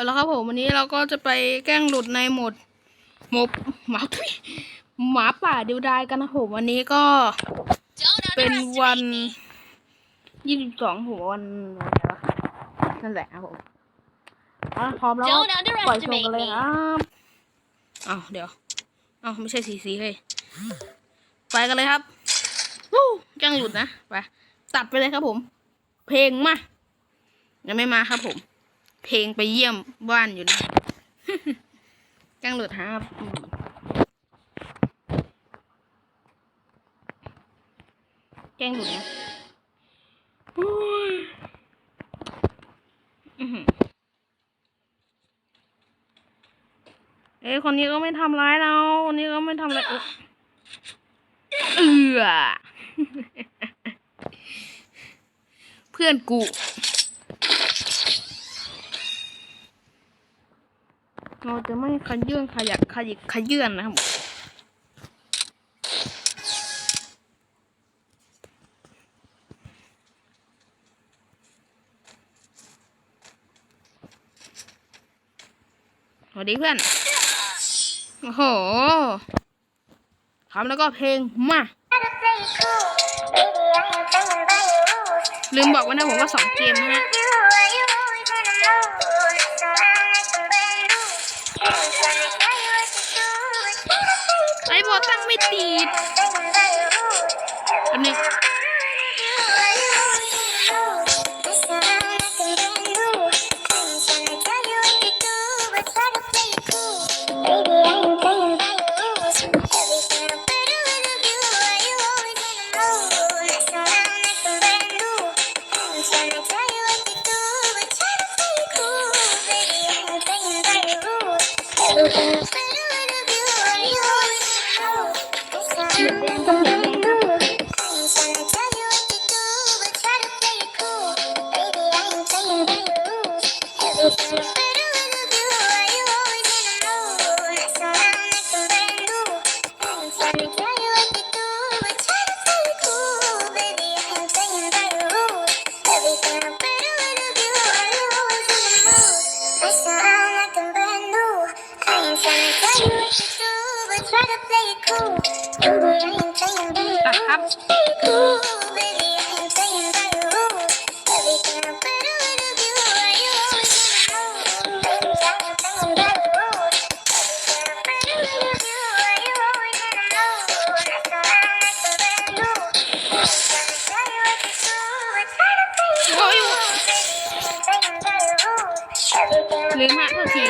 เอาละครับผมวันนี้เราก็จะไปแกล้งหลุดในโหมดหมบหมาทุยหมาป่าดิวดายกันนะผมวันนี้ก็ Don't เป็นวัน underestimate me. ยี่สิบสองหัววันอะไรวะนั่นแหละครับผมอะพร้อมแล้ว Don't ปล่อยโชว์กัน underestimate เลย me. ครับอ้าวเดี๋ยวอ้าวไม่ใช่สีสีเลยไปกันเลยครับวู้แกล้งหลุดนะไปตัดไปเลยครับผม เพลงมายังไม่มาครับผม เพลงไปเยี่ยมบ้านอยู่นะแกล้งหลุดครับแกล้งหลุดนะเอ้คนนี้ก็ไม่ทำร้ายเราคนนี้ก็ไม่ทำอะไรายเอ้ยเอือเพื่อนกู เราจะไม่ขยื่นขยักขยิกขยื่นนะครับผมสวัสดีเพื่อน โอ้โหทำแล้วก็เพลงมาลืมบอกไว้นะผมว่าสองเกมนะฮะ ไอ้บอตั้งไม่ติดอันนี้ Thank you. ตัดครับโอ้ยลืมฮะโทษที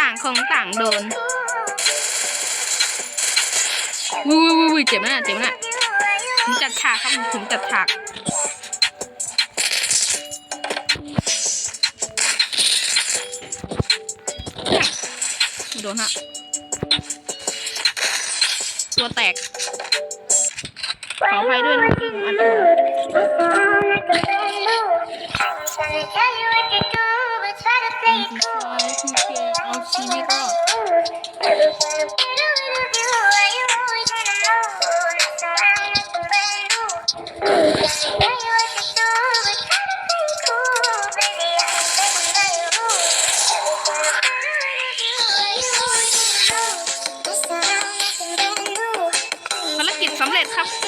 ต่างของต่างโดนวุ้ยวุ้ยวุ้ยวุ้ยเจ็บนะเจ็บนะผมจัดฉากครับผมจัดฉากโดนฮะ ตัวแตก ขออภัยด้วยนะคือผมอั นี่ก็ภารกิจสำเร็จครับ